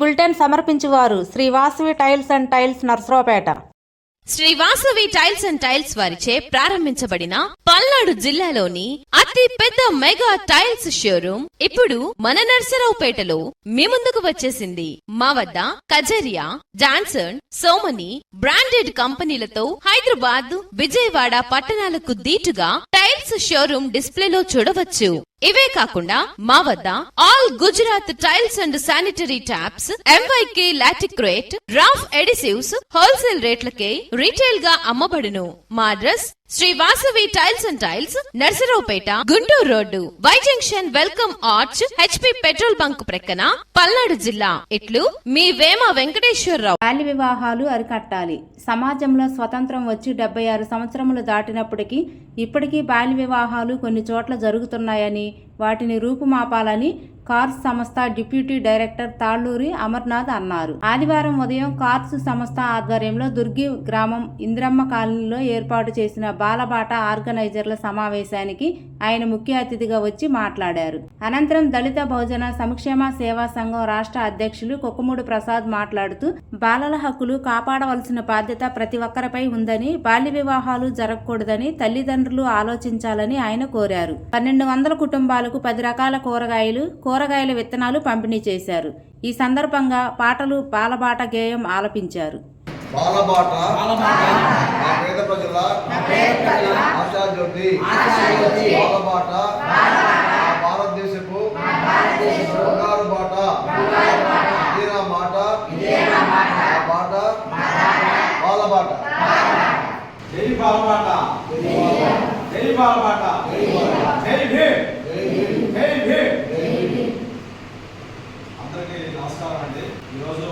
Bulletin సమర్పించువారు Shri Vasavi tiles and tiles Narasaraopet. Shri Vasavi tiles and tiles వారిచే ప్రారంభించబడిన పల్నాడు జిల్లాలోని అతి పెద్ద మెగా టైల్స్ షోరూమ్ ఇప్పుడు మన నర్సరావుపేటలో మీ ముందుకు వచ్చేసింది. మా వద్ద కజరియా జాన్సన్ సోమని బ్రాండెడ్ కంపెనీలతో హైదరాబాద్ విజయవాడ పట్టణాలకు దీటుగా టైల్స్ షోరూమ్ డిస్ప్లేలో చూడవచ్చు. ఇవే కాకుండా మా వద్ద all Gujarat tiles and sanitary taps MYK Laticrete Roff adhesives wholesale రేట్లకే రీటైల్గా అమ్మబడును. మా address Shri Vasavi tiles and tiles Narasaraopet Guntur road Y junction welcome arch HP petrol bunk ప్రక్కన పల్నాడు జిల్లా ఇట్లు మీ వేమ వెంకటేశ్వరరావు. బాల్య వివాహాలు అరికట్టాలి. సమాజంలో స్వతంత్రం వచ్చి డెబ్బై ఆరు సంవత్సరములు దాటినప్పటికీ ఇప్పటికీ బాల్య వివాహాలు కొన్ని చోట్ల జరుగుతున్నాయని వాటిని రూపుమాపాలని కార్స్ సంస్థ డిప్యూటీ డైరెక్టర్ తాళ్ళూరి అమర్నాథ్ అన్నారు. ఆదివారం ఉదయం కార్స్ సంస్థ ఆధ్వర్యంలో దుర్గి గ్రామం ఇంద్రమ్మ కాలనీలో ఏర్పాటు చేసిన బాలబాట ఆర్గనైజర్ల సమావేశానికి ఆయన ముఖ్య అతిథిగా వచ్చి మాట్లాడారు. అనంతరం దళిత బహుజన సంక్షేమ సేవా సంఘం రాష్ట్ర అధ్యక్షులు కుక్కమూడి ప్రసాద్ మాట్లాడుతూ బాలల హక్కులు కాపాడవలసిన బాధ్యత ప్రతి ఒక్కరిపై ఉందని బాల్య వివాహాలు జరగకూడదని తల్లిదండ్రులు ఆలోచించాలని ఆయన కోరారు. పన్నెండు వందల కుటుంబాలకు పది రకాల కూరగాయలు కూరగాయల విత్తనాలు పంపిణీ చేశారు. ఈ సందర్భంగా పాటలు బాలబాట గేయం ఆలపించారు. బాలబాట మా పేద ప్రజల. ఆశాజ్యోతి. బాలబాట మా భారతదేశపు. బంగారు బాట. ఇదే నా మాట ఆ బాట. బాలబాట జై బాలబాట జై బాలబాట జై భీమ్ జై భీమ్ ఈరోజు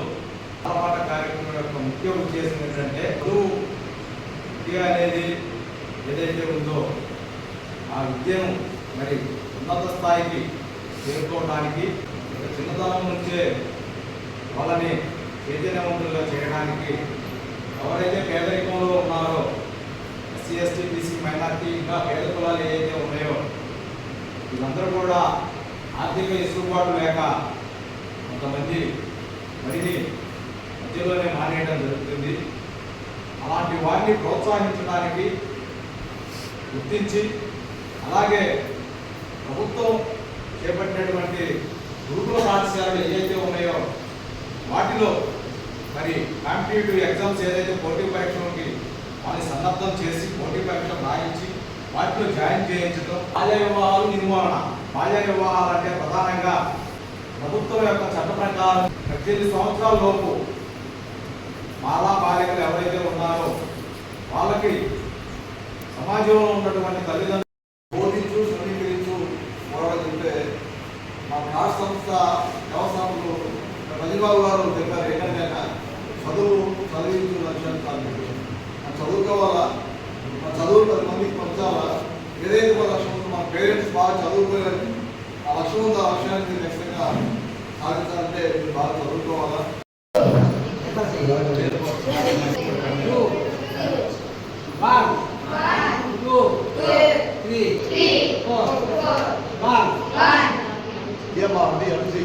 బాలబాట కార్యక్రమం యొక్క ముఖ్య ఉద్దేశం ఏంటంటే విద్య అనేది ఏదైతే ఉందో ఆ విద్యను మరి ఉన్నత స్థాయికి చేరుకోవడానికి చిన్నతనం నుంచే వాళ్ళని చైతన్యవంతులుగా చేయడానికి ఎవరైతే పేదరికంలో ఉన్నారో ఎస్సీ ఎస్టీ బీసీ మైనార్టీ ఇంకా పేద కులాలు ఏవైతే ఉన్నాయో వీళ్ళందరూ కూడా ఆర్థిక వెసులుబాటు లేక కొంతమంది మరిని మధ్యలోనే మానేయడం జరుగుతుంది. అలాంటి వారిని ప్రోత్సహించడానికి గుర్తించి అలాగే ప్రభుత్వం చేపట్టినటువంటి గురుకుల పాఠశాలలు ఏవైతే ఉన్నాయో వాటిలో మరి కాంపిటేటివ్ ఎగ్జామ్స్ ఏదైతే పోటీ పరీక్షలకి వాళ్ళని సన్నద్ధం చేసి పోటీ పరీక్షలు రాయించి వాటిలో జాయిన్ చేయించడం బాల్య వివాహాలు నిర్మూలన. బాల్య వివాహాలు అంటే ప్రధానంగా ప్రభుత్వం యొక్క చట్ట ప్రకారం పద్దెనిమిది సంవత్సరాల లోపు బాలా బాలికలు ఎవరైతే ఉన్నారో వాళ్ళకి సమాజంలో ఉన్నటువంటి తల్లిదండ్రులు బోధించు సమీకరించు పోరాడుతుంటే మా రాష్ట్ర సంస్థ వ్యవస్థాపకులు రజబాబు గారు చెప్పారు ఏంటంటే చదువు చదివించు లక్ష్యం కాదు చదువుకోవాలా మన చదువు పది మందికి పంచాలా? ఏదైతే మన లక్ష్యం ఉందో మన పేరెంట్స్ బాగా చదువుకోలేదు ఆ లక్ష్యం ఉందో ఆ లక్ష్యానికి ఖచ్చితంగా సాధించాలంటే మీరు బాగా చదువుకోవాలా ఏమ్మా అంటే ఎంసీ